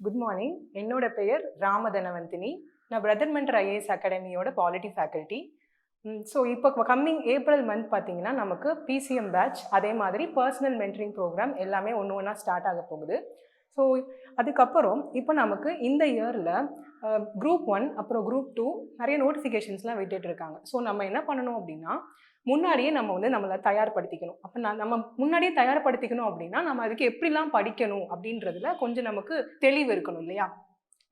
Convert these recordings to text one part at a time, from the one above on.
Good morning என்னோட பெயர் ராமதனவந்தினி. நான் பிரதர் மன்ற ஐஏஎஸ் அகாடமியோட பாலிட்டி ஃபேக்கல்ட்டி ஸோ இப்போ கம்மிங் ஏப்ரல் மந்த் பார்த்தீங்கன்னா நமக்கு பிசிஎம் பேட்ச் அதே மாதிரி பர்சனல் மென்டரிங் ப்ரோக்ராம் எல்லாமே ஒன்று ஒன்றா ஸ்டார்ட் ஆக போகுது. ஸோ அதுக்கப்புறம் இப்போ நமக்கு இந்த இயரில் குரூப் ஒன் அப்புறம் குரூப் டூ நிறைய நோட்டிஃபிகேஷன்ஸ்லாம் விட்டுட்டு இருக்காங்க. ஸோ நம்ம என்ன பண்ணணும் அப்படின்னா முன்னாடியே நம்ம வந்து நம்மளை தயார்படுத்திக்கணும். அப்போ நான் நம்ம முன்னாடியே தயார்படுத்திக்கணும் அப்படின்னா நம்ம அதுக்கு எப்படிலாம் படிக்கணும் அப்படின்றதுல கொஞ்சம் நமக்கு தெளிவு இருக்கணும் இல்லையா?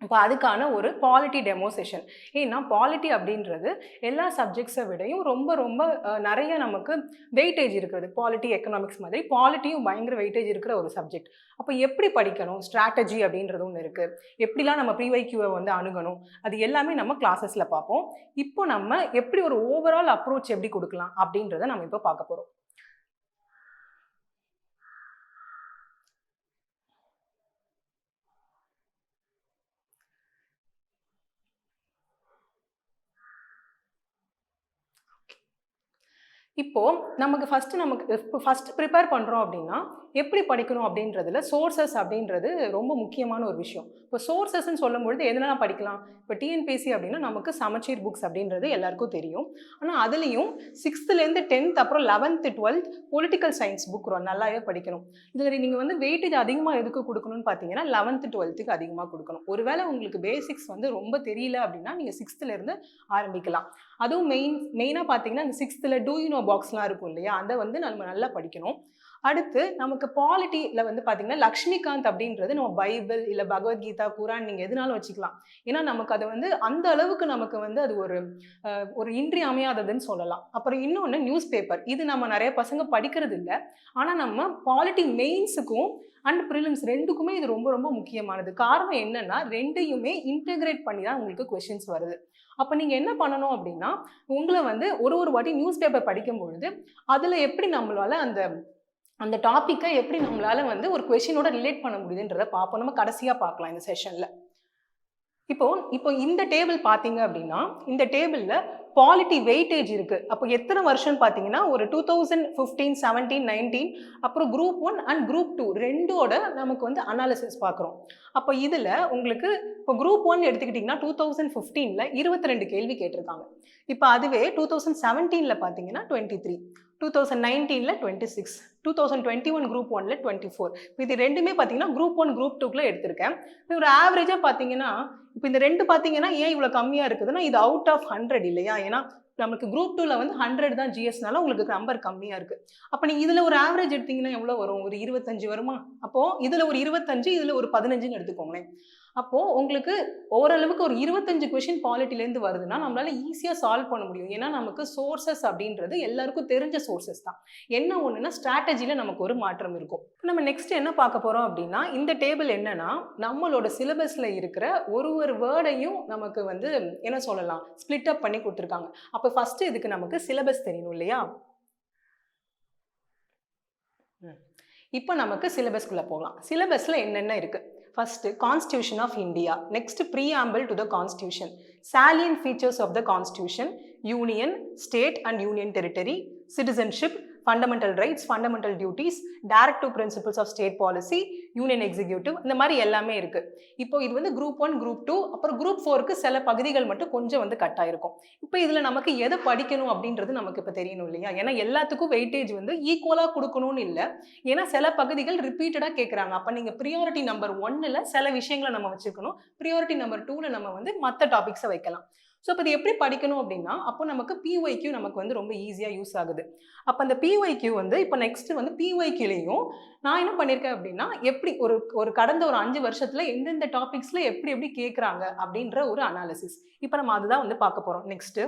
இப்போ அதுக்கான ஒரு பாலிட்டி டெமோ செஷன் ஏன்னா பாலிட்டி அப்படின்றது எல்லா சப்ஜெக்ட்ஸை விடையும் ரொம்ப ரொம்ப நிறைய நமக்கு வெயிட்டேஜ் இருக்கிறது. பாலிட்டி எக்கனாமிக்ஸ் மாதிரி பாலிட்டியும் பயங்கர வெயிட்டேஜ் இருக்கிற ஒரு சப்ஜெக்ட் அப்போ எப்படி படிக்கணும்? ஸ்ட்ராட்டஜி அப்படின்றது ஒன்று இருக்குது எப்படிலாம் நம்ம ப்ரீவைக்யூவை வந்து அணுகணும்? அது எல்லாமே நம்ம கிளாஸஸில் பார்ப்போம். இப்போ நம்ம எப்படி ஒரு ஓவரால் அப்ரோச் எப்படி கொடுக்கலாம்? அப்படின்றத நம்ம இப்போ பார்க்க போகிறோம் இப்போ நமக்கு ஃபஸ்ட்டு நமக்கு இப்போ ஃபர்ஸ்ட் ப்ரிப்பேர் பண்ணுறோம் அப்படின்னா எப்படி படிக்கணும் அப்படின்றதுல சோர்சஸ் அப்படின்றது ரொம்ப முக்கியமான ஒரு விஷயம். இப்போ சோர்சஸ்ன்னு சொல்லும்பொழுது எதனால் படிக்கலாம். இப்போ டிஎன்பிஎஸ்சி அப்படின்னா நமக்கு சமச்சீர் புக்ஸ் அப்படின்றது எல்லாருக்கும் தெரியும். ஆனால் அதுலேயும் சிக்ஸ்த்துலேருந்து டென்த் அப்புறம் eleventh twelfth political science book நல்லாவே படிக்கணும். இதில் நீங்கள் வந்து வெயிட்டேஜ் அதிகமாக எதுக்கு கொடுக்கணும்னு பார்த்தீங்கன்னா லெவன்த்து டுவெல்த்துக்கு அதிகமாக கொடுக்கணும். ஒருவேளை உங்களுக்கு பேசிக்ஸ் வந்து ரொம்ப தெரியல அப்படின்னா நீங்கள் சிக்ஸ்த்துலேருந்து ஆரம்பிக்கலாம். அதுவும் மெயின் மெயினாக பார்த்தீங்கன்னா அந்த சிக்ஸ்த்தில் டூ யூனோ பாக்ஸ்லாம் இருக்கும் இல்லையா? அதை வந்து நம்ம நல்லா படிக்கணும். அடுத்து நமக்கு பாலிட்டியில் வந்து பார்த்தீங்கன்னா லக்ஷ்மிகாந்த் அப்படின்றது நம்ம பைபிள் இல்லை பகவத்கீதா குரான் நீங்கள் எதுனாலும் வச்சுக்கலாம். ஏன்னா நமக்கு அது வந்து அந்த அளவுக்கு நமக்கு வந்து அது ஒரு ஒரு ஒரு இன்றியமையாததுன்னு சொல்லலாம். அப்புறம் இன்னொன்று நியூஸ் பேப்பர் இது நம்ம நிறைய பசங்க படிக்கிறது இல்லை. ஆனால் நம்ம பாலிட்டி மெயின்ஸுக்கும் அண்ட் ப்ரிலிம்ஸ் ரெண்டுக்குமே இது ரொம்ப ரொம்ப முக்கியமானது. காரணம் என்னன்னா ரெண்டையுமே இன்டெகிரேட் பண்ணி தான் உங்களுக்கு கொஷின்ஸ் வருது. அப்போ நீங்கள் என்ன பண்ணணும் அப்படின்னா உங்களை வந்து ஒரு ஒரு வாட்டி நியூஸ் பேப்பர் படிக்கும் பொழுது அதில் எப்படி நம்மளால அந்த அந்த டாப்பிக்கை எப்படி நம்மளால வந்து ஒரு கொஷினோட ரிலேட் பண்ண முடியுதுன்றதை பார்ப்போம். நம்ம கடைசியாக பார்க்கலாம் இந்த செஷனில் இப்போ இப்போ இந்த டேபிள் பார்த்தீங்க அப்படின்னா இந்த டேபிளில் குவாலிட்டி வெயிட்டேஜ் இருக்கு. அப்போ எத்தனை வருஷம் பார்த்தீங்கன்னா ஒரு two thousand fifteen seventeen nineteen அப்புறம் group one and group two ரெண்டோட நமக்கு வந்து அனாலிசிஸ் பார்க்குறோம். அப்போ இதில் உங்களுக்கு இப்போ குரூப் ஒன் எடுத்துக்கிட்டிங்கன்னா டூ தௌசண்ட் ஃபிஃப்டீனில் இருபத்தி ரெண்டு கேள்வி கேட்டிருக்காங்க. இப்போ அதுவே டூ தௌசண்ட் செவன்டீனில் பார்த்தீங்கன்னா டுவெண்ட்டி த்ரீ டூ தௌசண்ட் நைன்டீனில் twenty six two thousand twenty one group ஒனில் டுவெண்ட்டி ஃபோர் இது ரெண்டுமே பார்த்தீங்கன்னா குரூப் ஒன் குரூப் டூக்குள்ள எடுத்திருக்கேன். இப்போ ஒரு ஆவரேஜாக பார்த்தீங்கன்னா இப்போ இந்த ரெண்டு பார்த்தீங்கன்னா ஏன் இவ்வளோ கம்மியாக இருக்குதுன்னா இது அவுட் ஆஃப் ஹண்ட்ரட் இல்லையா? ஏன்னா நமக்கு குரூப் டூவில் வந்து ஹண்ட்ரட் தான் ஜிஎஸ்னால உங்களுக்கு நம்பர் கம்மியாக இருக்குது அப்போ நீங்கள் இதில் ஒரு ஆவரேஜ் எடுத்தீங்கன்னா எவ்வளோ வரும்? ஒரு இருபத்தஞ்சு வருமா? அப்போது இதில் ஒரு இருபத்தஞ்சு இதில் ஒரு பதினஞ்சுன்னு எடுத்துக்கோங்களேன். அப்போது உங்களுக்கு ஓரளவுக்கு ஒரு இருபத்தஞ்சு கொஷின் பாலிட்டிலேருந்து வருதுன்னா நம்மளால் ஈஸியாக சால்வ் பண்ண முடியும். ஏன்னா நமக்கு சோர்சஸ் அப்படின்றது எல்லாருக்கும் தெரிஞ்ச சோர்சஸ் தான். என்ன ஒன்றுனா ஸ்ட்ராட்டஜியில் நமக்கு ஒரு மாற்றம் இருக்கும். நம்ம நெக்ஸ்ட் என்ன பார்க்க போகிறோம் அப்படின்னா இந்த டேபிள் என்னன்னா நம்மளோட சிலபஸில் இருக்கிற ஒரு ஒரு வேர்டையும் நமக்கு வந்து என்ன சொல்லலாம் ஸ்பிளிட் அப் பண்ணி கொடுத்துருக்காங்க. அப்போ ஃபஸ்ட்டு இதுக்கு நமக்கு சிலபஸ் தெரியணும் இல்லையா? இப்போ நமக்கு சிலபஸ்குள்ளே போகலாம். சிலபஸில் என்னென்ன இருக்குது First, Constitution of India. Next, Preamble to the Constitution. Salient features of the Constitution, Union, State and Union Territory, Citizenship, fundamental rights fundamental duties directive principles of state policy union executive இந்த மாதிரி எல்லாமே இருக்கு. இப்போ இது வந்து group one group two அப்புறம் group ஃபோருக்கு சில பகுதிகள் மட்டும் கொஞ்சம் வந்து கட் ஆயிருக்கும். இப்போ இதில் நமக்கு எதை படிக்கணும் அப்படின்றது நமக்கு இப்போ தெரியணும் இல்லையா? ஏன்னா எல்லாத்துக்கும் வெயிட்டேஜ் வந்து ஈக்குவலாக கொடுக்கணும்னு இல்லை. ஏன்னா சில பகுதிகள் ரிப்பீட்டடாக கேட்குறாங்க அப்போ நீங்கள் ப்ரியாரிட்டி நம்பர் ஒன்னில் சில விஷயங்களை நம்ம வச்சுக்கணும் ப்ரியாரிட்டி நம்பர் டூவில் நம்ம வந்து மற்ற டாபிக்ஸை வைக்கலாம். ஸோ இப்போ இது எப்படி படிக்கணும் அப்படின்னா அப்போ நமக்கு பிஒய்க்யூ நமக்கு வந்து ரொம்ப ஈஸியாக யூஸ் ஆகுது. அப்போ அந்த பிஒய்க்யூ வந்து இப்போ நெக்ஸ்ட் வந்து பிஒய்க்யூலையும் நான் என்ன பண்ணியிருக்கேன் அப்படின்னா எப்படி ஒரு ஒரு கடந்த ஒரு அஞ்சு வருஷத்தில் எந்தெந்த டாபிக்ஸில் எப்படி எப்படி கேட்குறாங்க அப்படின்ற ஒரு அனாலிசிஸ் இப்போ நம்ம அதுதான் வந்து பார்க்க போகிறோம் நெக்ஸ்ட்டு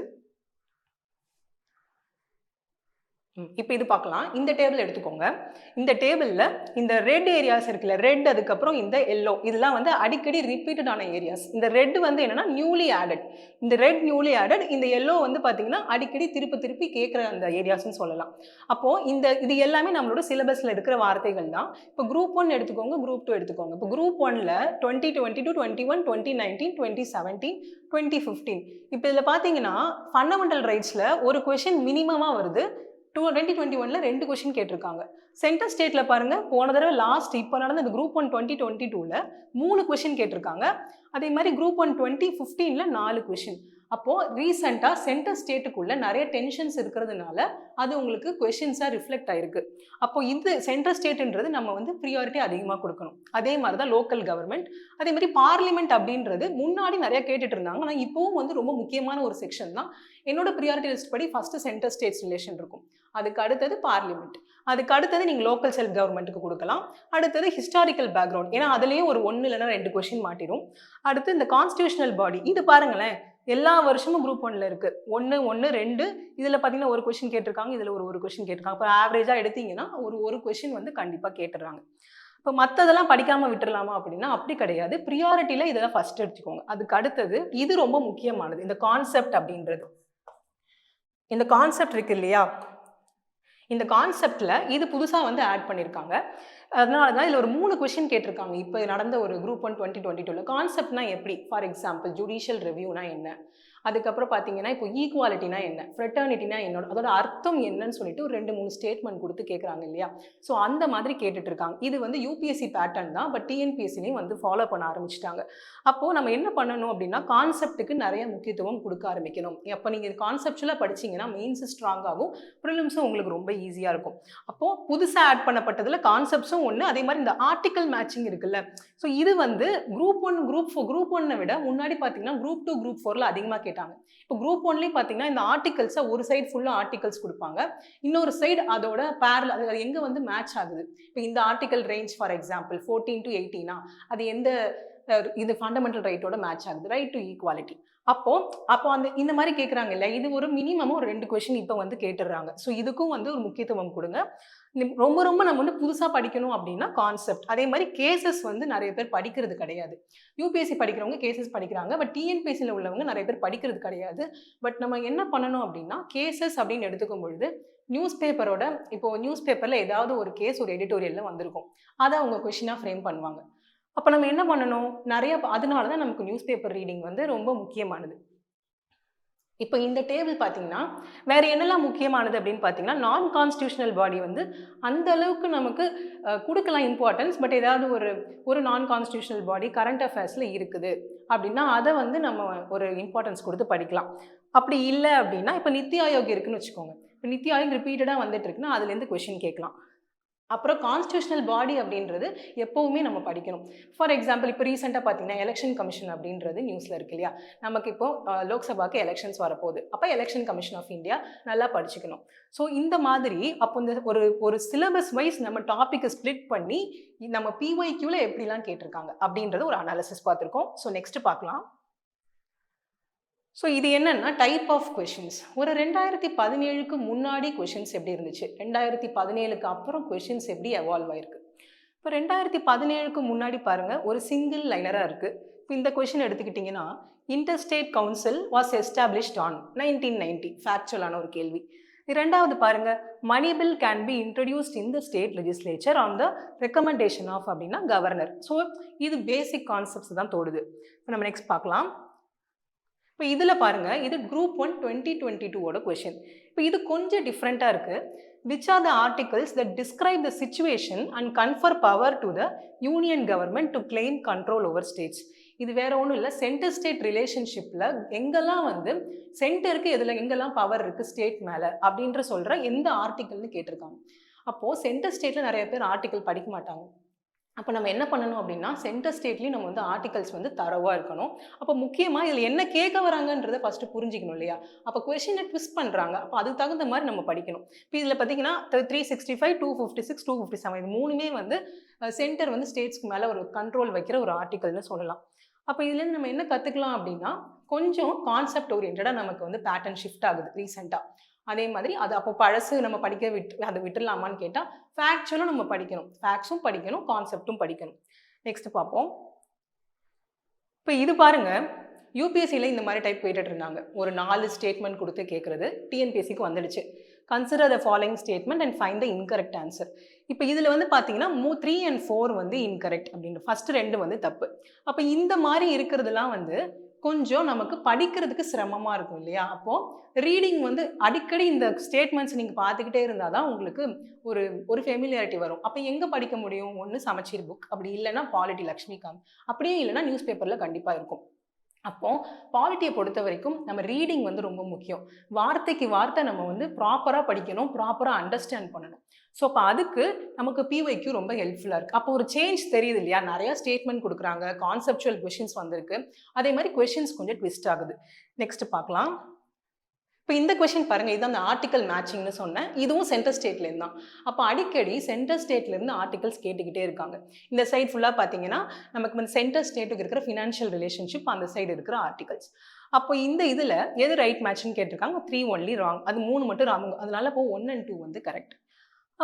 இப்போ இது பார்க்கலாம் இந்த டேபிள் எடுத்துக்கோங்க. இந்த டேபிளில் இந்த ரெட் ஏரியாஸ் இருக்குல்ல ரெட் அதுக்கப்புறம் இந்த எல்லோ இதெல்லாம் வந்து அடிக்கடி ரிப்பீட்டடான ஏரியாஸ் இந்த ரெட் வந்து என்னென்னா நியூலி ஆடட் இந்த ரெட் நியூலி ஆடட் இந்த எல்லோ வந்து பார்த்தீங்கன்னா அடிக்கடி திருப்பி திருப்பி கேட்குற அந்த ஏரியாஸ்னு சொல்லலாம். அப்போது இந்த இது எல்லாமே நம்மளோட சிலபஸில் இருக்கிற வார்த்தைகள் தான். இப்போ குரூப் ஒன் எடுத்துக்கோங்க குரூப் டூ எடுத்துக்கோங்க. இப்போ குரூப் ஒன்ல twenty twenty two twenty one twenty nineteen twenty seventeen twenty fifteen இப்போ இதில் பார்த்தீங்கன்னா ஃபண்டமெண்டல் ரைட்ஸில் ஒரு கொஷின் மினிமமாக வருது. டூ டுவெண்ட்டி டுவெண்ட்டி ஒனில் ரெண்டு கொஷின் கேட்டிருக்காங்க. சென்டர் ஸ்டேட்டில் பாருங்கள் போன தடவை லாஸ்ட் இப்போ நடந்த இந்த குரூப் ஒன் டுவெண்ட்டி டுவெண்ட்டி டூவில் மூணு கொஷின் கேட்டிருக்காங்க. அதே மாதிரி குரூப் ஒன் டுவெண்ட்டி ஃபிஃப்டீனில் நாலு கொஷின் அப்போது ரீசெண்டாக சென்டர் ஸ்டேட்டுக்குள்ளே நிறைய டென்ஷன்ஸ் இருக்கிறதுனால அது உங்களுக்கு கொஷின்ஸாக ரிஃப்ளெக்ட் ஆயிருக்கு. அப்போ இது சென்ட்ரல் ஸ்டேட்டுன்றது நம்ம வந்து ப்ரியாரிட்டி அதிகமாக கொடுக்கணும். அதே மாதிரி தான் லோக்கல் கவர்மெண்ட் அதே மாதிரி பார்லிமெண்ட் அப்படின்றது முன்னாடி நிறைய கேட்டுட்டு இருந்தாங்க. ஆனால் இப்போவும் வந்து ரொம்ப முக்கியமான ஒரு செக்ஷன் தான். என்னோட ப்ரியாரிட்டி லிஸ்ட் படி ஃபஸ்ட்டு சென்டர் ஸ்டேட்ஸ் ரிலேஷன் இருக்கும். அதுக்கு அடுத்தது பார்லிமெண்ட் அதுக்கு அடுத்தது நீங்கள் லோக்கல் செல்ஃப் கவர்மெண்ட்டுக்கு கொடுக்கலாம். அடுத்தது ஹிஸ்டாரிக்கல் பேக்ரவுண்ட் ஏன்னா அதுலேயும் ஒரு ஒன்று இல்லைன்னா ரெண்டு கொஷின் மாட்டிடும் அடுத்து இந்த கான்ஸ்டியூஷனல் பாடி இது பாருங்களேன். எல்லா வருஷமும் குரூப் ஒன்ல இருக்கு. ஒன்று ஒன்று ரெண்டு. இதில் பார்த்தீங்கன்னா ஒரு கொஷின் கேட்டிருக்காங்க இதில் ஒரு ஒரு கொஷின் கேட்டிருக்காங்க. இப்போ ஆவரேஜாக எடுத்தீங்கன்னா ஒரு ஒரு கொஷின் வந்து கண்டிப்பாக கேட்டுடுறாங்க இப்போ மற்றதெல்லாம் படிக்காமல் விட்டுறலாமா அப்படின்னா அப்படி கிடையாது. ப்ரியாரிட்டியில் இதெல்லாம் ஃபஸ்ட் எடுத்துக்கோங்க. அதுக்கு அடுத்தது இது ரொம்ப முக்கியமானது. இந்த கான்செப்ட் அப்படின்றது. இந்த கான்செப்ட் இருக்கு இல்லையா? இந்த கான்செப்டில் இது புதுசாக வந்து ஆட் பண்ணியிருக்காங்க அதனால தான் இதில் ஒரு மூணு கொஷின் கேட்டிருக்காங்க. இப்போ நடந்த ஒரு குரூப் ஒன் டுவெண்ட்டி டுவெண்ட்டி டூவில் கான்செப்ட்னா எப்படி? ஃபார் எக்ஸாம்பிள் ஜுடிஷியல் ரிவ்யூனா என்ன? அதுக்கப்புறம் பார்த்தீங்கன்னா இப்போ ஈக்குவாலிட்டினா என்ன? ஃப்ரெட்டர்னிட்டினா என்னோட அதோட அர்த்தம் என்னன்னு சொல்லிட்டு ஒரு ரெண்டு மூணு ஸ்டேட்மெண்ட் கொடுத்து கேட்குறாங்க இல்லையா? ஸோ அந்த மாதிரி கேட்டுட்டு இருக்காங்க இது வந்து யூபிஎஸ்சி பேட்டர்ன் தான் பட் டிஎன்பிஎஸ்சிலையும் வந்து ஃபாலோ பண்ண ஆரம்பிச்சிட்டாங்க. அப்போது நம்ம என்ன பண்ணணும் அப்படின்னா கான்செப்ட்டுக்கு நிறைய முக்கியத்துவம் கொடுக்க ஆரம்பிக்கணும். அப்போ நீங்கள் கான்செப்டுவலாக படிச்சீங்கன்னா மெயின்ஸ் ஸ்ட்ராங் ஆகும் ப்ரிலிம்ஸும் உங்களுக்கு ரொம்ப ஈஸியாக இருக்கும். அப்போது புதுசாக ஆட் பண்ணப்பட்டதில் கான்செப்ட்ஸும் ஒன்று அதே மாதிரி இந்த ஆர்டிக்கல் மேட்சிங் இருக்குல்ல. ஸோ இது வந்து group one group four group ஒன்னை விட முன்னாடி பார்த்தீங்கன்னா குரூப் டூ குரூப் ஃபோரில் அதிகமாக கேட்டாங்க இப்போ குரூப் ஒன்லேயும் பார்த்தீங்கன்னா இந்த ஆர்டிகல்ஸை ஒரு சைடு ஃபுல்லாக ஆர்டிகல்ஸ் கொடுப்பாங்க. இன்னொரு சைடு அதோட பேரல் அது எங்கே வந்து மேட்ச் ஆகுது? இப்போ இந்த article range for example fourteen to எயிட்டீனா அது எந்த இது ஃபண்டமெண்டல் ரைட்டோட மேட்ச் ஆகுது. ரைட் டு ஈக்குவாலிட்டி அப்போ அப்போ அந்த இந்த மாதிரி கேட்குறாங்க இல்லை இது ஒரு மினிமம் ஒரு ரெண்டு கொஷின் இப்போ வந்து கேட்டுடுறாங்க ஸோ இதுக்கும் வந்து ஒரு முக்கியத்துவம் கொடுங்க. ரொம்ப ரொம்ப நம்ம வந்து புதுசாக படிக்கணும் அப்படின்னா கான்செப்ட் அதே மாதிரி கேசஸ் வந்து நிறைய பேர் படிக்கிறது கிடையாது. யூபிஎஸ்சி படிக்கிறவங்க கேசஸ் படிக்கிறாங்க. பட் டிஎன்பிஎஸ்சியில் உள்ளவங்க நிறைய பேர் படிக்கிறது கிடையாது. பட் நம்ம என்ன பண்ணணும் அப்படின்னா கேசஸ் அப்படின்னு எடுத்துக்கும் பொழுது நியூஸ் பேப்பரோட இப்போ நியூஸ் பேப்பரில் ஏதாவது ஒரு கேஸ் ஒரு எடிட்டோரியலில் வந்திருக்கும். அதை அவங்க கொஷினாக ஃப்ரேம் பண்ணுவாங்க. அப்போ நம்ம என்ன பண்ணணும்? நிறைய அதனால தான் நமக்கு நியூஸ் பேப்பர் ரீடிங் வந்து ரொம்ப முக்கியமானது. இப்போ இந்த டேபிள் பார்த்தீங்கன்னா வேறு என்னெல்லாம் முக்கியமானது அப்படின்னு பார்த்தீங்கன்னா நான் கான்ஸ்டியூஷனல் பாடி வந்து அந்த அளவுக்கு நமக்கு கொடுக்கலாம் இம்பார்ட்டன்ஸ் பட் ஏதாவது ஒரு ஒரு நான் கான்ஸ்டியூஷனல் பாடி கரண்ட் அஃபேர்ஸில் இருக்குது. அப்படின்னா அதை வந்து நம்ம ஒரு இம்பார்ட்டன்ஸ் கொடுத்து படிக்கலாம். அப்படி இல்லை அப்படின்னா இப்போ நித்தி ஆயோக் இருக்குன்னு வச்சுக்கோங்க. இப்போ நித்தி ஆயோக் ரிப்பீட்டடாக வந்துட்டு இருக்குன்னா அதுலேருந்து கொஷின் கேட்கலாம். அப்புறம் கான்ஸ்டியூஷனல் பாடி அப்படின்றது எப்போவுமே நம்ம படிக்கணும். ஃபார் எக்ஸாம்பிள் இப்போ ரீசெண்டாக பார்த்தீங்கன்னா எலெக்ஷன் கமிஷன் அப்படின்றது நியூஸில் இருக்கு இல்லையா? நமக்கு இப்போ லோக்சபாக்கு எலெக்ஷன்ஸ் வரப்போகுது. அப்போ எலெக்ஷன் கமிஷன் ஆஃப் இந்தியா நல்லா படிச்சுக்கணும். ஸோ இந்த மாதிரி அப்போ இந்த ஒரு ஒரு சிலபஸ் வைஸ் நம்ம டாப்பிக்கை ஸ்ப்ளிட் பண்ணி நம்ம பிஒய்க்யூவில் எப்படிலாம் கேட்டிருக்காங்க அப்படின்றது ஒரு அனாலிசிஸ் பார்த்துருக்கோம். ஸோ நெக்ஸ்ட் பார்க்கலாம். ஸோ இது என்னென்னா டைப் ஆஃப் கொஷின்ஸ் ஒரு ரெண்டாயிரத்தி பதினேழுக்கு முன்னாடி கொஷின்ஸ் எப்படி இருந்துச்சு? ரெண்டாயிரத்தி பதினேழுக்கு அப்புறம் கொஷின்ஸ் எப்படி எவால்வ் ஆயிருக்கு? இப்போ ரெண்டாயிரத்தி பதினேழுக்கு முன்னாடி பாருங்கள் ஒரு சிங்கிள் லைனராக இருக்குது இப்போ இந்த கொஷின் எடுத்துக்கிட்டிங்கன்னா interstate council was established on nineteen ninety ஃபேக்சுவலான ஒரு கேள்வி. இரண்டாவது பாருங்க money bill can be introduced in the state legislature on the recommendation of அப்படின்னா கவர்னர் ஸோ இது பேசிக் கான்செப்ட்ஸ் தான் தோடுது. இப்போ நம்ம நெக்ஸ்ட் பார்க்கலாம். இப்போ இதில் பாருங்கள் இது குரூப் ஒன் டுவெண்ட்டி டுவெண்ட்டி டூவோட கொஷின் இப்போ இது கொஞ்சம் டிஃப்ரெண்ட்டாக இருக்குது which are the articles the describe the situation and confer power to the union government to claim control over states இது வேற ஒன்றும் இல்லை. சென்டர் ஸ்டேட் ரிலேஷன்ஷிப்பில் எங்கெல்லாம் வந்து சென்டருக்கு எதில் எங்கெல்லாம் பவர் இருக்குது ஸ்டேட் மேலே அப்படின்ற சொல்கிற எந்த ஆர்டிக்கல்னு கேட்டிருக்காங்க. அப்போது சென்டர் ஸ்டேட்டில் நிறைய பேர் ஆர்டிக்கல் படிக்க மாட்டாங்க. அப்போ நம்ம என்ன பண்ணணும் அப்படின்னா சென்டர் ஸ்டேட்லேயும் நம்ம வந்து ஆர்டிகல்ஸ் வந்து தரவாக இருக்கணும். அப்போ முக்கியமாக இதில் என்ன கேட்க வராங்கன்றதை ஃபஸ்ட்டு புரிஞ்சிக்கணும் இல்லையா? அப்போ கொஷினை ட்விஸ்ட் பண்ணுறாங்க அப்போ அதுக்கு தகுந்த மாதிரி நம்ம படிக்கணும். இப்போ இதில் பார்த்தீங்கன்னா three sixty five two fifty six two fifty seven இது மூணுமே வந்து சென்டர் வந்து ஸ்டேட்ஸ்க்கு மேலே ஒரு கண்ட்ரோல் வைக்கிற ஒரு ஆர்டிக்கல்னு சொல்லலாம். அப்போ இதுலேருந்து நம்ம என்ன கற்றுக்கலாம் அப்படின்னா கொஞ்சம் கான்செப்ட் ஓரியன்டாக நமக்கு வந்து பேட்டர்ன் ஷிஃப்ட் ஆகுது ரீசெண்டாக அதே மாதிரி அது அப்போ பழசு நம்ம படிக்க விட்டு அதை விட்டுடலாமான்னு கேட்டால் ஃபேக்சுவலும் நம்ம படிக்கணும். ஃபேக்ட்ஸும் படிக்கணும் கான்செப்டும் படிக்கணும். நெக்ஸ்ட் பார்ப்போம். இப்போ இது பாருங்க யூபிஎஸ்சியில் இந்த மாதிரி டைப் கேட்டுட்டு இருந்தாங்க. ஒரு நாலு ஸ்டேட்மெண்ட் கொடுத்து கேட்குறது டிஎன்பிஎஸ்சிக்கு வந்துடுச்சு. Consider the following statement and find the incorrect answer இப்போ இதில் வந்து பார்த்தீங்கன்னா மூ த்ரீ அண்ட் ஃபோர் வந்து இன்கரெக்ட் அப்படின்னு ஃபஸ்ட்டு ரெண்டு வந்து தப்பு. அப்போ இந்த மாதிரி இருக்கிறதுலாம் வந்து கொஞ்சம் நமக்கு படிக்கிறதுக்கு சிரமமாக இருக்கும் இல்லையா? அப்போது ரீடிங் வந்து அடிக்கடி இந்த ஸ்டேட்மெண்ட்ஸ் நீங்கள் பார்த்துக்கிட்டே இருந்தால் தான் உங்களுக்கு ஒரு ஒரு ஃபெமிலியாரிட்டி வரும். அப்போ எங்கே படிக்க முடியும்? ஒன்று சமச்சீர் புக் அப்படி இல்லைன்னா பாலிட்டி லக்ஷ்மிகாந்த். அப்படியே இல்லைன்னா நியூஸ் பேப்பரில் கண்டிப்பாக இருக்கும். அப்போ பாலிட்டியை பொறுத்த வரைக்கும் நம்ம ரீடிங் வந்து ரொம்ப முக்கியம். வார்த்தைக்கு வார்த்தை நம்ம வந்து ப்ராப்பராக படிக்கணும் ப்ராப்பராக அண்டர்ஸ்டாண்ட் பண்ணணும். ஸோ அப்போ அதுக்கு நமக்கு பிஒய்க்கு ரொம்ப ஹெல்ப்ஃபுல்லாக இருக்குது அப்போ ஒரு சேஞ்ச் தெரியுது இல்லையா? நிறையா ஸ்டேட்மெண்ட் கொடுக்குறாங்க கான்செப்சுவல் கொஷின்ஸ் வந்திருக்கு. அதே மாதிரி கொஷின்ஸ் கொஞ்சம் ட்விஸ்ட் ஆகுது. நெக்ஸ்ட் பார்க்கலாம். இப்போ இந்த கொஷின் பாருங்கள் இது அந்த ஆர்டிக்கல் மேட்சிங்னு சொன்னேன். இதுவும் சென்டர் ஸ்டேட்லேருந்து தான். அப்போ அடிக்கடி சென்டர் ஸ்டேட்லேருந்து ஆர்டிகல்ஸ் கேட்டுக்கிட்டே இருக்காங்க. இந்த சைட் ஃபுல்லாக பார்த்தீங்கன்னா நமக்கு வந்து சென்டர் ஸ்டேட்டுக்கு இருக்கிற ஃபினான்ஷியல் ரிலேஷன்ஷிப் அந்த சைடு இருக்கிற ஆர்டிகல்ஸ் அப்போ இந்த இதில் எது ரைட் மேட்ச்னு கேட்டிருக்காங்க? த்ரீ ஒன்லி ராங் அது மூணு மட்டும் ராங் அதனால இப்போ ஒன் அண்ட் டூ வந்து கரெக்ட்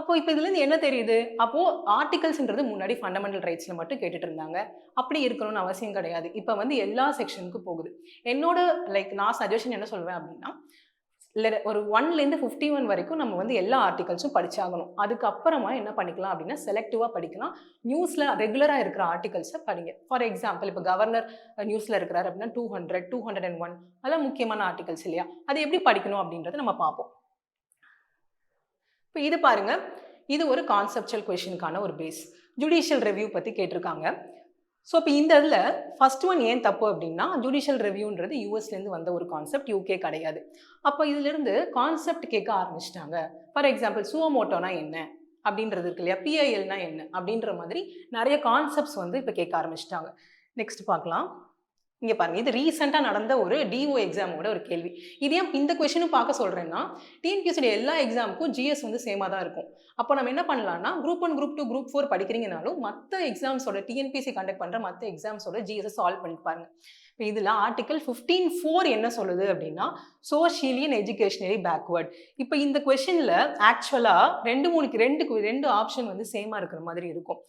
அப்போ இப்போ இதுலேருந்து என்ன தெரியுது? அப்போது ஆர்டிகல்ஸ்ன்றது முன்னாடி ஃபண்டமெண்டல் ரைட்ஸில் மட்டும் கேட்டுட்டு இருந்தாங்க. அப்படி இருக்கணும்னு அவசியம் கிடையாது. இப்போ வந்து எல்லா செக்ஷனுக்கும் போகுது. என்னோட லைக் நான் சஜஷன் என்ன சொல்வேன் அப்படின்னா ஒரு ஒன்லேருந்து ஃபிஃப்டி ஒன் வரைக்கும் நம்ம வந்து எல்லா ஆர்டிகல்ஸும் படிச்சாகணும். அதுக்கப்புறமா என்ன பண்ணிக்கலாம் அப்படின்னா செலக்டிவாக படிக்கலாம். நியூஸில் ரெகுலராக இருக்கிற ஆர்டிகல்ஸை படிங்க. ஃபார் எக்ஸாம்பிள் இப்போ கவர்னர் நியூஸில் இருக்கிறார் அப்படின்னா two hundred two hundred and one அதெல்லாம் முக்கியமான ஆர்டிகல்ஸ் இல்லையா? அது எப்படி படிக்கணும் அப்படின்றத நம்ம பார்ப்போம். இப்போ இது பாருங்க. இது ஒரு கான்செப்சுவல் கொஷினுக்கான ஒரு பேஸ் ஜுடிஷியல் ரிவ்யூ பற்றி கேட்டிருக்காங்க. ஸோ இப்போ இந்த இதில் ஃபஸ்ட் ஒன் ஏன் தப்பு அப்படின்னா ஜுடிஷியல் ரிவ்யூன்றது யூஎஸ்லேருந்து வந்த ஒரு கான்செப்ட் யூகே கிடையாது. அப்போ இதிலிருந்து கான்செப்ட் கேட்க ஆரம்பிச்சிட்டாங்க. ஃபார் எக்ஸாம்பிள் சுவமோட்டோனா என்ன? அப்படின்றது இருக்கு இல்லையா? பிஐஎல்னா என்ன? அப்படின்ற மாதிரி நிறைய கான்செப்ட்ஸ் வந்து இப்போ கேட்க ஆரம்பிச்சிட்டாங்க. நெக்ஸ்ட் பார்க்கலாம். இங்கே பாருங்க இது ரீசெண்டாக நடந்த ஒரு டிஓ எக்ஸாமோட ஒரு கேள்வி. இது ஏன் இந்த கொஷினும் பார்க்க சொல்கிறேன்னா டிஎன்பிஎஸ்சி எல்லா எக்ஸாமுக்கும் ஜிஎஸ் வந்து சேமாக தான் இருக்கும். அப்போ நம்ம என்ன பண்ணலாம்னா group one group two group four படிக்கிறீங்கனாலும் மற்ற எக்ஸாம்ஸோட டிஎன்பிஎஸ்சி கண்டக்ட் பண்ணுற மற்ற எக்ஸாம்ஸோட ஜிஎஸ் சால்வ் பண்ணி பாருங்க. இப்போ இதில் ஆர்டிக்கல் ஃபிஃப்டீன் ஃபோர் என்ன சொல்லுது அப்படின்னா சோஷியலி அண்ட் எஜுகேஷனலி பேக்வேர்ட் இப்போ இந்த கொஷனில் ஆக்சுவலாக ரெண்டு மூணுக்கு ரெண்டு ரெண்டு ஆப்ஷன் வந்து சேமாக இருக்கிற மாதிரி இருக்கும்.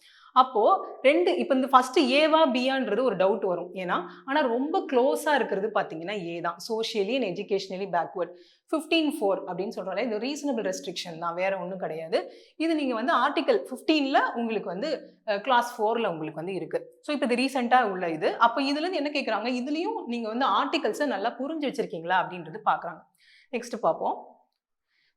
அப்போது ரெண்டு இப்போ இந்த ஃபஸ்ட்டு ஏவா பியான்றது ஒரு டவுட் வரும். ஏன்னா ஆனால் ரொம்ப க்ளோஸாக இருக்கிறது பார்த்தீங்கன்னா ஏ தான். Socially and educationally backward fifteen four அப்படின்னு சொல்கிறாலே இது ரீசனபிள் ரெஸ்ட்ரிக்ஷன் தான். வேறு ஒன்றும் கிடையாது. இது நீங்கள் வந்து ஆர்டிக்கல் ஃபிஃப்டீனில் உங்களுக்கு வந்து கிளாஸ் ஃபோரில் உங்களுக்கு வந்து இருக்குது ஸோ இப்போ இது ரீசெண்டாக உள்ள இது. அப்போ இதுலேருந்து என்ன கேட்குறாங்க இதுலேயும் நீங்கள் வந்து ஆர்டிகல்ஸை நல்லா புரிஞ்சு வச்சுருக்கீங்களா? அப்படின்றது பார்க்குறாங்க நெக்ஸ்ட் பார்ப்போம்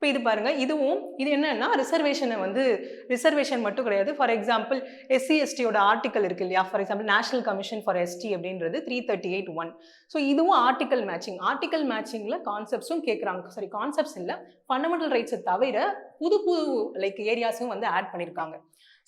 இப்போ இது பாருங்கள் இதுவும் இது என்னென்னா ரிசர்வேஷனை வந்து ரிசர்வேஷன் மட்டும் கிடையாது. ஃபார் எக்ஸாம்பிள் எஸ்சி எஸ்டியோட ஆர்டிக்கல் இருக்கு இல்லையா? For example national commission for ST அப்படின்றது three thirty eight one so இதுவும் ஆர்டிக்கல் மேட்சிங் ஆர்டிக்கல் மேட்சிங்கில் கான்செப்ட்ஸும் கேட்குறாங்க சாரி கான்செப்ட்ஸ் இல்லை ஃபண்டமெண்டல் ரைட்ஸை தவிர புது புது லைக் ஏரியாஸும் வந்து ஆட் பண்ணியிருக்காங்க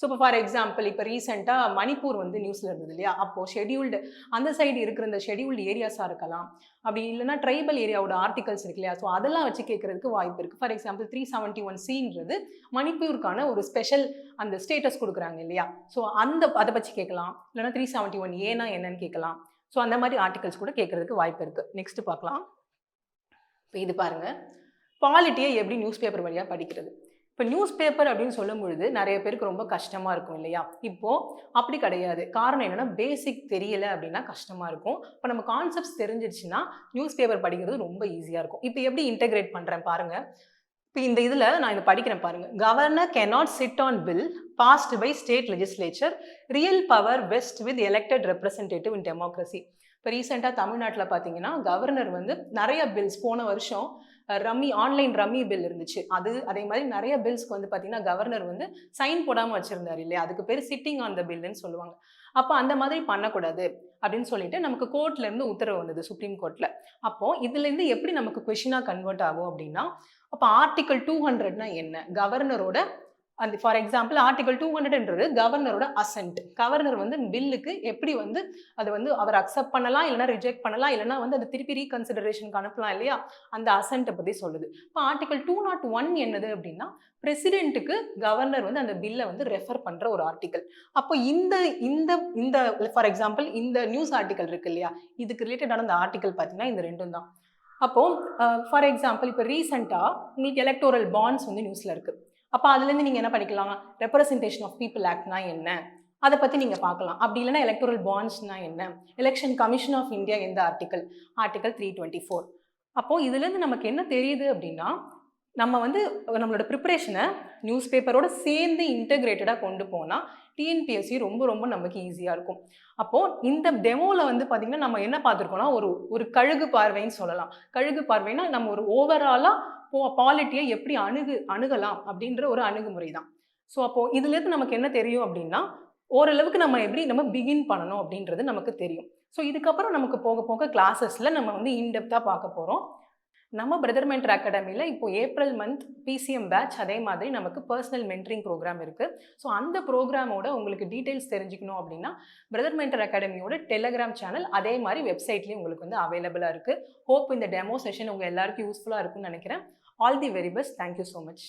ஸோ இப்போ ஃபார் எக்ஸாம்பிள் இப்போ ரீசெண்டாக மணிப்பூர் வந்து நியூஸில் இருந்தது இல்லையா? அப்போது ஷெடியூல்டு அந்த சைடு இருக்கிற இந்த ஷெடியூல்டு ஏரியாஸாக இருக்கலாம். அப்படி இல்லைனா ட்ரைபல் ஏரியாவோட ஆர்டிகல்ஸ் இருக்கு இல்லையா? ஸோ அதெல்லாம் வச்சு கேட்கறதுக்கு வாய்ப்பு இருக்குது for example three seventy one சின்றது மணிப்பூருக்கான ஒரு ஸ்பெஷல் அந்த ஸ்டேட்டஸ் கொடுக்குறாங்க இல்லையா? ஸோ அந்த அதை பற்றி கேட்கலாம் இல்லைனா த்ரீ செவன்ட்டி ஒன் ஏனா என்னன்னு கேட்கலாம் ஸோ அந்த மாதிரி ஆர்டிகல்ஸ் கூட கேட்கறதுக்கு வாய்ப்பு இருக்குது நெக்ஸ்ட் பார்க்கலாம். இப்போ இது பாருங்கள் பாலிட்டியை எப்படி நியூஸ் பேப்பர் வழியாக படிக்கிறது? இப்போ நியூஸ் பேப்பர் அப்படின்னு சொல்லும் பொழுது நிறைய பேருக்கு ரொம்ப கஷ்டமாக இருக்கும் இல்லையா? இப்போது அப்படி கிடையாது. காரணம் என்னென்னா பேசிக் தெரியலை அப்படின்னா கஷ்டமாக இருக்கும். இப்போ நம்ம கான்செப்ட்ஸ் தெரிஞ்சிருச்சுன்னா நியூஸ் பேப்பர் படிக்கிறது ரொம்ப ஈஸியாக இருக்கும். இப்போ எப்படி இன்டெகிரேட் பண்ணுறேன் பாருங்கள் இப்போ இந்த இதில் நான் இதை படிக்கிறேன் பாருங்கள் governor cannot sit on bill passed by state legislature real power vests with elected representative in democracy இப்போ ரீசெண்டாக தமிழ்நாட்டில் பார்த்தீங்கன்னா கவர்னர் வந்து நிறைய பில்ஸ் போன வருஷம் ரம்மி ஆன்லைன் ரம்மி பில் இருந்துச்சு. அது அதே மாதிரி நிறைய பில்ஸ்க்கு வந்து பார்த்தீங்கன்னா கவர்னர் வந்து சைன் போடாமல் வச்சுருந்தார் இல்லையா? அதுக்கு பேர் சிட்டிங் ஆன் த பில்லுன்னு சொல்லுவாங்க. அப்போ அந்த மாதிரி பண்ணக்கூடாது அப்படின்னு சொல்லிட்டு நமக்கு கோர்ட்ல இருந்து உத்தரவு வந்தது சுப்ரீம் கோர்ட்ல அப்போ இதுல இருந்து எப்படி நமக்கு கொஷினா கன்வெர்ட் ஆகும் அப்படின்னா அப்போ ஆர்டிகல் டூ ஹண்ட்ரட்னா என்ன? கவர்னரோட அந்த ஃபார் எக்ஸாம்பிள் ஆர்டிகல் டூ ஹண்ட்ரட்ன்றது கவர்னரோட அசன்ட் கவர்னர் வந்து பில்லுக்கு எப்படி வந்து அதை வந்து அவர் அக்செப்ட் பண்ணலாம் இல்லைனா ரிஜெக்ட் பண்ணலாம் இல்லைனா வந்து அதை திருப்பி ரீகன்சிடரேஷனுக்கு அனுப்பலாம் இல்லையா? அந்த அசன்ட்டை பற்றி சொல்லுது. இப்போ ஆர்டிகல் டூ நாட் ஒன் என்னது அப்படின்னா பிரசிடென்ட்டுக்கு கவர்னர் வந்து அந்த பில்லை வந்து ரெஃபர் பண்ணுற ஒரு ஆர்டிக்கல் அப்போ இந்த இந்த இந்த ஃபார் எக்ஸாம்பிள் இந்த நியூஸ் ஆர்டிக்கல் இருக்கு இல்லையா? இதுக்கு ரிலேட்டடான அந்த ஆர்டிக்கல் பார்த்தீங்கன்னா இந்த ரெண்டும் தான். அப்போது ஃபார் எக்ஸாம்பிள் இப்போ ரீசெண்டாக உங்களுக்கு எலக்டோரல் பாண்ட்ஸ் வந்து நியூஸில் இருக்குது அப்போ அதுலேருந்து நீங்கள் என்ன படிக்கலாம் ரெப்ரசன்டேஷன் ஆஃப் பீப்புள் ஆக்ட்னா என்ன? அதை பற்றி நீங்கள் பார்க்கலாம் அப்படி இல்லைன்னா எலக்ட்ரல் பாண்ட்ஸ்னா என்ன? எலெக்ஷன் கமிஷன் ஆஃப் இந்தியா எந்த article article three twenty four அப்போது இதுலேருந்து நமக்கு என்ன தெரியுது அப்படின்னா நம்ம வந்து நம்மளோட ப்ரிப்பரேஷனை நியூஸ் பேப்பரோட சேர்ந்து இன்டகிரேட்டடாக கொண்டு போனால் டிஎன்பிஎஸ்சி ரொம்ப ரொம்ப நமக்கு ஈஸியாக இருக்கும். அப்போது இந்த டெமோவில் வந்து பார்த்திங்கன்னா நம்ம என்ன பார்த்துருக்கோம்னா ஒரு ஒரு கழுகு பார்வைன்னு சொல்லலாம். கழுகு பார்வைனா நம்ம ஒரு ஓவராலாக போ பாலிட்டியை எப்படி அணுகு அணுகலாம் அப்படின்ற ஒரு அணுகுமுறை தான். ஸோ அப்போது இதுலேருந்து நமக்கு என்ன தெரியும் அப்படின்னா ஓரளவுக்கு நம்ம எப்படி நம்ம பிகின் பண்ணணும் அப்படின்றது நமக்கு தெரியும். ஸோ இதுக்கப்புறம் நமக்கு போக போக கிளாஸஸில் நம்ம வந்து இன்டெப்த்தாக பார்க்க போகிறோம் நம்ம பிரதர் மென்டர் அகாடமியில் இப்போ ஏப்ரல் மந்த் பிசிஎம் பேட்ச் அதே மாதிரி நமக்கு பர்சனல் மென்டரிங் ப்ரோக்ராம் இருக்குது ஸோ அந்த ப்ரோக்ராமோட உங்களுக்கு டீட்டெயில்ஸ் தெரிஞ்சுக்கணும் அப்படின்னா பிரதர் மென்டர் அகாடமியோட டெலகிராம் சேனல் அதே மாதிரி வெப்சைட்லேயும் உங்களுக்கு வந்து அவைலபிளாக இருக்குது ஹோப் இந்த டெமோ செஷன் உங்கள் எல்லாருக்கும் யூஸ்ஃபுல்லாக இருக்கும்னு நினைக்கிறேன். All the very best thank you so much